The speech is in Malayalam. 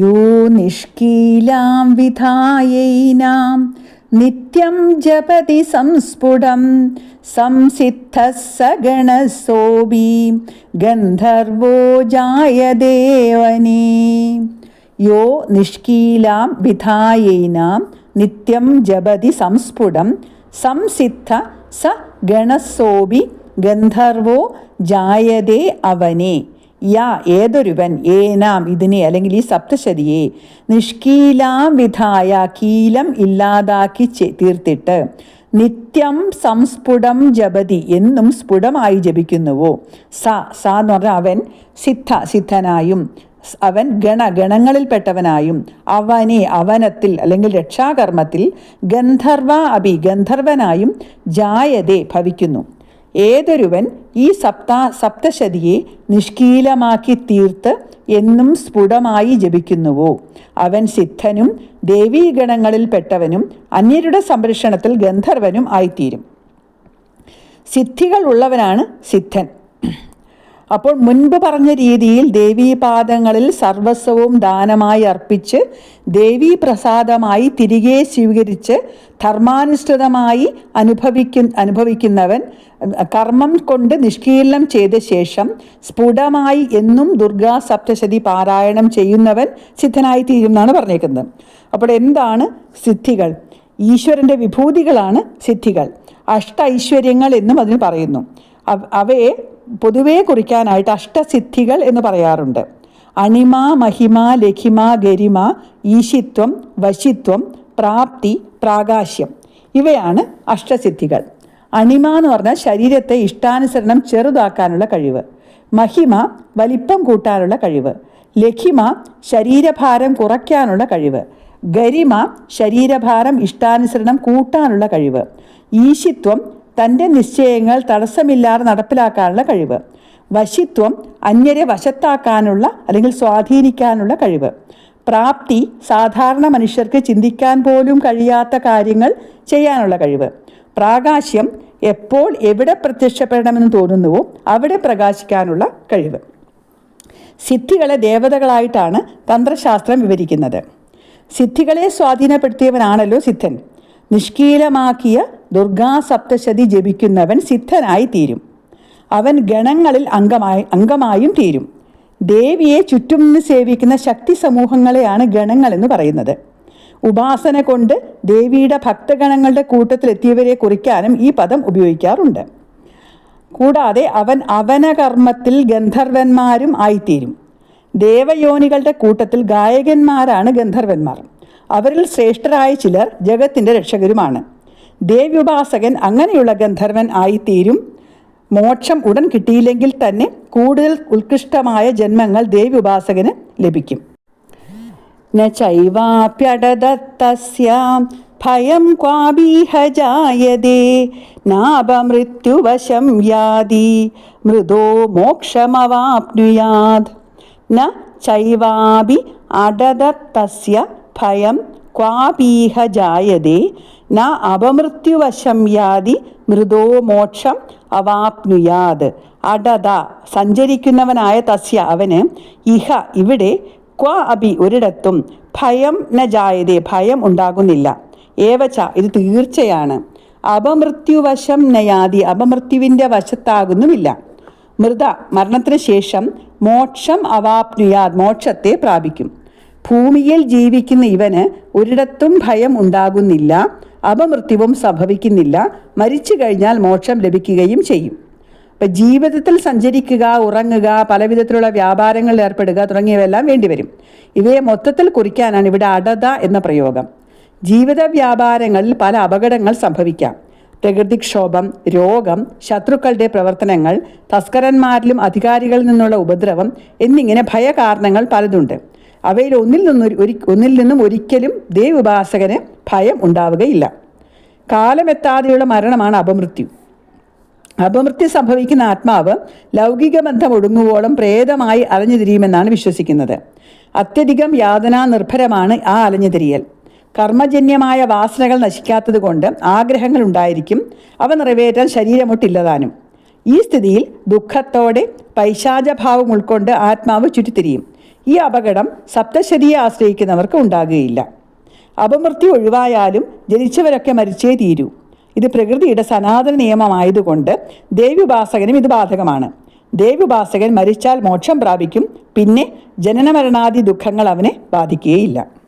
യോ നിഷ്കീലാം വിധായൈനാം നിത്യം ജപതി സംസ്ഫുടം സംസിദ്ധ സഗണസോബി ഗന്ധർവോ ജായദേവനേ. യോ നിഷ്കീലാം വിധായൈനാം നിത്യം ജപതി സംസ്ഫുടം സംസിദ്ധ സ ഗണസോബി ഗന്ധർവോ ജായതേ അവനെ. യാ ഏതൊരുവൻ ഏനാം ഇതിനെ അല്ലെങ്കിൽ ഈ സപ്തശതിയെ നിഷ്കീലാം വിധായ കീലം ഇല്ലാതാക്കി തീർത്തിട്ട് നിത്യം സംസ്ഫുടം ജപതി എന്നും സ്ഫുടമായി ജപിക്കുന്നുവോ. സ സ എന്ന് പറഞ്ഞാൽ അവൻ സിദ്ധ സിദ്ധനായും അവൻ ഗണ ഗണങ്ങളിൽപ്പെട്ടവനായും അവനെ അവനത്തിൽ അല്ലെങ്കിൽ രക്ഷാകർമ്മത്തിൽ ഗന്ധർവ അഭി ഗന്ധർവനായും ജായതെ ഭവിക്കുന്നു. ഏതൊരുവൻ ഈ സപ്ത സപ്തശതിയെ നിഷ്കീലമാക്കി തീർത്ത് എന്നും സ്ഫുടമായി ജപിക്കുന്നുവോ? അവൻ സിദ്ധനും ദേവീഗണങ്ങളിൽപ്പെട്ടവനും അന്യരുടെ സംരക്ഷണത്തിൽ ഗന്ധർവനും ആയിത്തീരും. സിദ്ധികൾ ഉള്ളവനാണ് സിദ്ധൻ. അപ്പോൾ മുൻപ് പറഞ്ഞ രീതിയിൽ ദേവീപാദങ്ങളിൽ സർവസ്വവും ദാനമായി അർപ്പിച്ച് ദേവീപ്രസാദമായി തിരികെ സ്വീകരിച്ച് ധർമാനുഷ്ഠിതമായി അനുഭവിക്കു അനുഭവിക്കുന്നവൻ കർമ്മം കൊണ്ട് നിഷ്കീലനം ചെയ്ത ശേഷം സ്ഫുടമായി എന്നും ദുർഗാ സപ്തശതി പാരായണം ചെയ്യുന്നവൻ സിദ്ധനായി തീരും എന്നാണ് പറഞ്ഞേക്കുന്നത്. അപ്പോൾ എന്താണ് സിദ്ധികൾ? ഈശ്വരന്റെ വിഭൂതികളാണ് സിദ്ധികൾ. അഷ്ട ഐശ്വര്യങ്ങൾ എന്നും അതിന് പറയുന്നു. അവയെ പൊതുവേ കുറിക്കാനായിട്ട് അഷ്ടസിദ്ധികൾ എന്ന് പറയാറുണ്ട്. അണിമ മഹിമ ലഖിമ ഗരിമ ഈശിത്വം വശിത്വം പ്രാപ്തി പ്രാകാശ്യം ഇവയാണ് അഷ്ടസിദ്ധികൾ. അണിമ എന്ന് പറഞ്ഞാൽ ശരീരത്തെ ഇഷ്ടാനുസരണം ചെറുതാക്കാനുള്ള കഴിവ്. മഹിമ വലിപ്പം കൂട്ടാനുള്ള കഴിവ്. ലഖിമ ശരീരഭാരം കുറയ്ക്കാനുള്ള കഴിവ്. ഗരിമ ശരീരഭാരം ഇഷ്ടാനുസരണം കൂട്ടാനുള്ള കഴിവ്. ഈശിത്വം തന്റെ നിശ്ചയങ്ങൾ തടസ്സമില്ലാതെ നടപ്പിലാക്കാനുള്ള കഴിവ്. വശിത്വം അന്യരെ വശത്താക്കാനുള്ള അല്ലെങ്കിൽ സ്വാധീനിക്കാനുള്ള കഴിവ്. പ്രാപ്തി സാധാരണ മനുഷ്യർക്ക് ചിന്തിക്കാൻ പോലും കഴിയാത്ത കാര്യങ്ങൾ ചെയ്യാനുള്ള കഴിവ്. പ്രാകാശ്യം എപ്പോൾ എവിടെ പ്രത്യക്ഷപ്പെടണമെന്ന് തോന്നുന്നുവോ അവിടെ പ്രകാശിക്കാനുള്ള കഴിവ്. സിദ്ധികളെ ദേവതകളായിട്ടാണ് തന്ത്രശാസ്ത്രം വിവരിക്കുന്നത്. സിദ്ധികളെ സ്വാധീനപ്പെടുത്തിയവനാണല്ലോ സിദ്ധൻ. നിഷ്കീലമാക്കിയ ദുർഗാ സപ്തശതി ജപിക്കുന്നവൻ സിദ്ധനായി തീരും അവൻ ഗണങ്ങളിൽ അംഗമായി അംഗമായും തീരും. ദേവിയെ ചുറ്റും നിന്ന് സേവിക്കുന്ന ശക്തി സമൂഹങ്ങളെയാണ് ഗണങ്ങൾ എന്ന് പറയുന്നത്. ഉപാസന കൊണ്ട് ദേവിയുടെ ഭക്തഗണങ്ങളുടെ കൂട്ടത്തിലെത്തിയവരെ കുറിക്കാനും ഈ പദം ഉപയോഗിക്കാറുണ്ട്. കൂടാതെ അവൻ അവനകർമ്മത്തിൽ ഗന്ധർവന്മാരും ആയിത്തീരും. ദേവയോനികളുടെ കൂട്ടത്തിൽ ഗായകന്മാരാണ് ഗന്ധർവന്മാർ. അവരിൽ ശ്രേഷ്ഠരായ ചിലർ ജഗത്തിന്റെ രക്ഷകരുമാണ്. ദേവ്യുപാസകൻ അങ്ങനെയുള്ള ഗന്ധർവൻ ആയിത്തീരും. മോക്ഷം ഉടൻ കിട്ടിയില്ലെങ്കിൽ തന്നെ കൂടുതൽ ഉത്കൃഷ്ടമായ ജന്മങ്ങൾ ദേവ്യുപാസകന് ലഭിക്കും. നൈവാപ്യടദത്തസ്യാം ഭയം ക്വാബീഹ ജായതേ നാപമൃത്യുവശം യാതി മൃദോ മോക്ഷമവാപ്നുയാത്. ന ചൈവാപി അടദത്തസ്യ ഭയം ക്വാപീഹ ജായതേ ന അപമൃത്യുവശം യാതി മൃദോ മോക്ഷം അവാപ്നുയാത്. അടത സഞ്ചരിക്കുന്നവനായ തസ്യ അവന് ഇഹ ഇവിടെ ക്വ അഭി ഒരിടത്തും ഭയം ന ജായതേ ഭയം ഉണ്ടാകുന്നില്ല. ഏവച്ച ഇത് തീർച്ചയാണ്. അപമൃത്യുവശം നയാതി അപമൃത്യുവിന്റെ വശത്താകുന്നുമില്ല. മൃത മരണത്തിന് ശേഷം മോക്ഷം അവാപ്നുയാത് മോക്ഷത്തെ പ്രാപിക്കും. ഭൂമിയിൽ ജീവിക്കുന്ന ഇവന് ഒരിടത്തും ഭയം ഉണ്ടാകുന്നില്ല. അപമൃത്യുവും സംഭവിക്കുന്നില്ല. മരിച്ചു കഴിഞ്ഞാൽ മോക്ഷം ലഭിക്കുകയും ചെയ്യും. അപ്പം ജീവിതത്തിൽ സഞ്ചരിക്കുക ഉറങ്ങുക പല വിധത്തിലുള്ള വ്യാപാരങ്ങളിൽ ഏർപ്പെടുക തുടങ്ങിയവയെല്ലാം വേണ്ടിവരും. ഇവയെ മൊത്തത്തിൽ കുറിക്കാനാണ് ഇവിടെ അടത എന്ന പ്രയോഗം. ജീവിത വ്യാപാരങ്ങളിൽ പല അപകടങ്ങൾ സംഭവിക്കാം. പ്രകൃതിക്ഷോഭം രോഗം ശത്രുക്കളുടെ പ്രവർത്തനങ്ങൾ തസ്കരന്മാരിലും അധികാരികളിൽ നിന്നുള്ള ഉപദ്രവം എന്നിങ്ങനെ ഭയകാരണങ്ങൾ പലതുണ്ട്. അവയിൽ ഒന്നിൽ നിന്നും ഒരു ഒന്നിൽ നിന്നും ഒരിക്കലും ദേവുപാസകന് ഭയം ഉണ്ടാവുകയില്ല. കാലമെത്താതെയുള്ള മരണമാണ് അപമൃത്യു. അപമൃത്യു സംഭവിക്കുന്ന ആത്മാവ് ലൗകിക ബന്ധം ഒടുങ്ങുവോളം പ്രേതമായി അലഞ്ഞുതിരിയുമെന്നാണ് വിശ്വസിക്കുന്നത്. അത്യധികം യാതനാ നിർഭരമാണ് ആ അലഞ്ഞുതിരിയൽ. കർമ്മജന്യമായ വാസനകൾ നശിക്കാത്തതുകൊണ്ട് ആഗ്രഹങ്ങൾ ഉണ്ടായിരിക്കും. അവ നിറവേറ്റാൻ ശരീരമൊട്ടില്ലതാനും. ഈ സ്ഥിതിയിൽ ദുഃഖത്തോടെ പൈശാചഭാവം ഉൾക്കൊണ്ട് ആത്മാവ് ചുറ്റിത്തിരിയും. ഈ അപകടം സപ്തശതിയെ ആശ്രയിക്കുന്നവർക്ക് ഉണ്ടാകുകയില്ല. അപമൃത്യു ഒഴിവായാലും ജനിച്ചവരൊക്കെ മരിച്ചേ തീരൂ. ഇത് പ്രകൃതിയുടെ സനാതന നിയമമായതുകൊണ്ട് ദേവ്യുപാസകനും ഇത് ബാധകമാണ്. ദേവ്യുപാസകൻ മരിച്ചാൽ മോക്ഷം പ്രാപിക്കും പിന്നെ ജനനമരണാദി ദുഃഖങ്ങൾ അവനെ ബാധിക്കുകയില്ല.